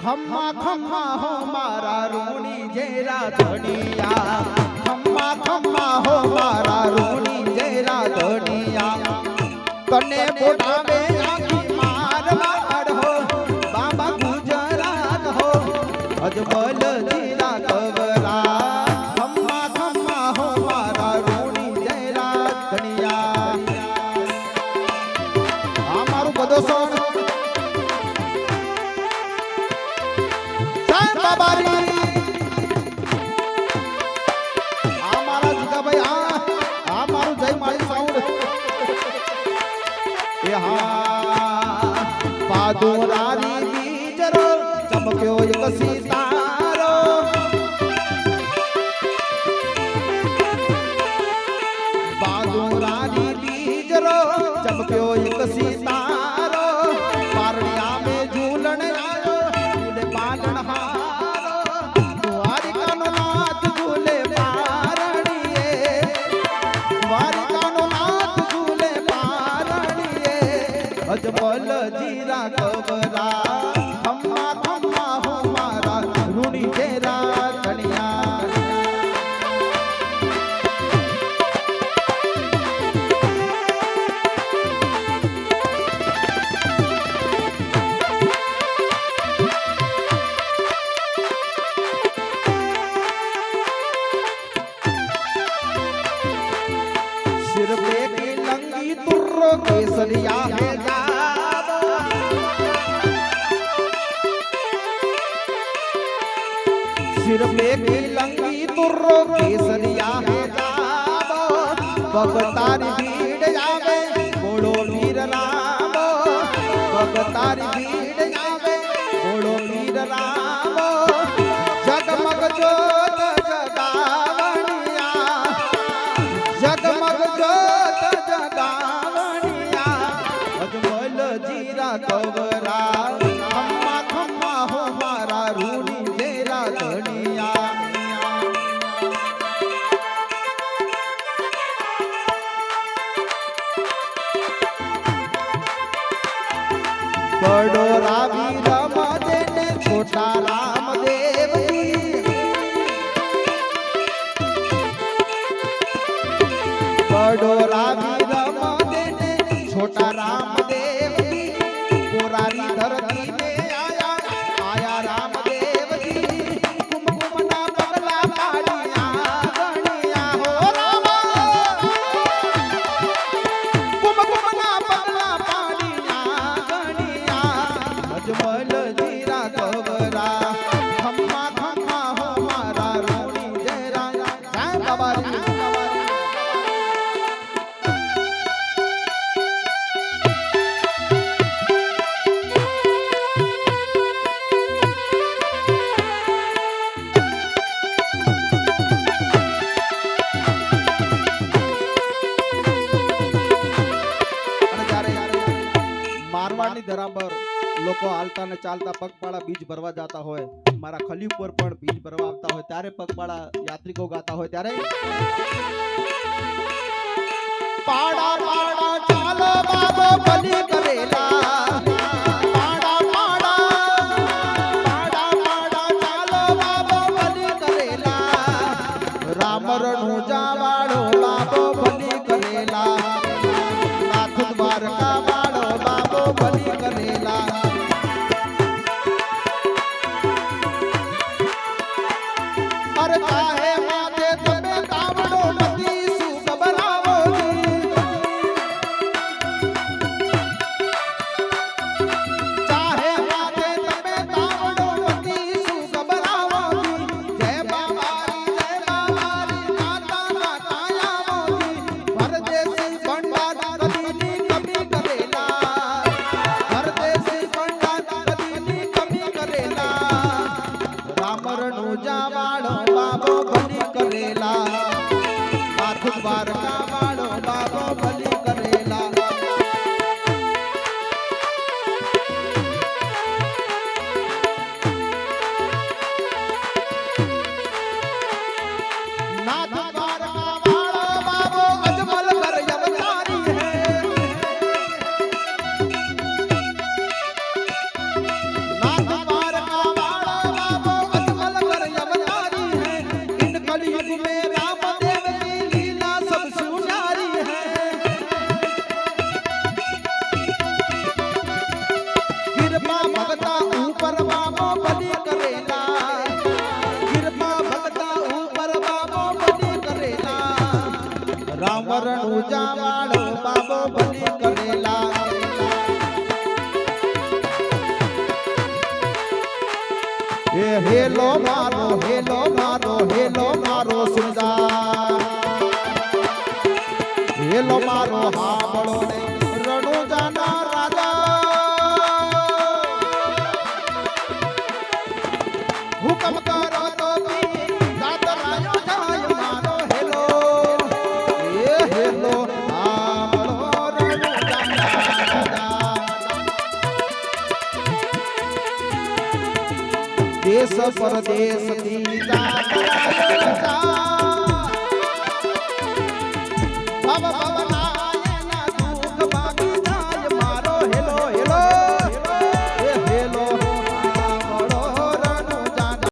ખમ્મા ખમ્મા હો મારા રૂણી જેરા ધણિયા. ખમ્મા ખમ્મા હો મારા રૂણી જેરા ધણિયા. તને બોલાવે આખી મારવાડ હો બાબા ગુજરાત હો. અજમલ ચમક્યો એક સિતારો પાદુરારી બીજરો ચમક્યો એક સિતારો પારણિયા મે ઝૂલણ આયો ઝૂલે પાલણ હારો દ્વારિકાનો નાથ ઝૂલે પારણીએ દ્વારિકાનો નાથ ઝૂલે પારણીએ અજમલ જીરા કબરા केसरिया है जाब सिर पे की लंगी तुर्रो केसरिया है जाब भगतारी भीड़ जावे बोलो वीर राम भगतारी भीड़ जावे बोलो वीर राम जगमग जोत બડો રાવી રમ દેને છોટા રામ દેવજી બડો લાવી રમ દેને છોટા રામ મારવાડની ધરા પર લોકો હાલતા ને ચાલતા પગપાળા બીજ ભરવા જતા હોય મારા ખલી ઉપર પણ બીજ ભરવા આવતા હોય ત્યારે પગપાળા યાત્રિકો ગાતા હોય ત્યારે પાડા પાડા ચાલો બાબો બલી કરેલા પાડા પાડા પાડા પાડા ચાલો બાબો બલી કામરનો જાવાળો બાબો બની કરેલા. માથું દ્વારકા હેલો મારો હેલો મારો હેલો મારો સુરદાર હેલો મારો હાંભળો ને. देश परदेश थी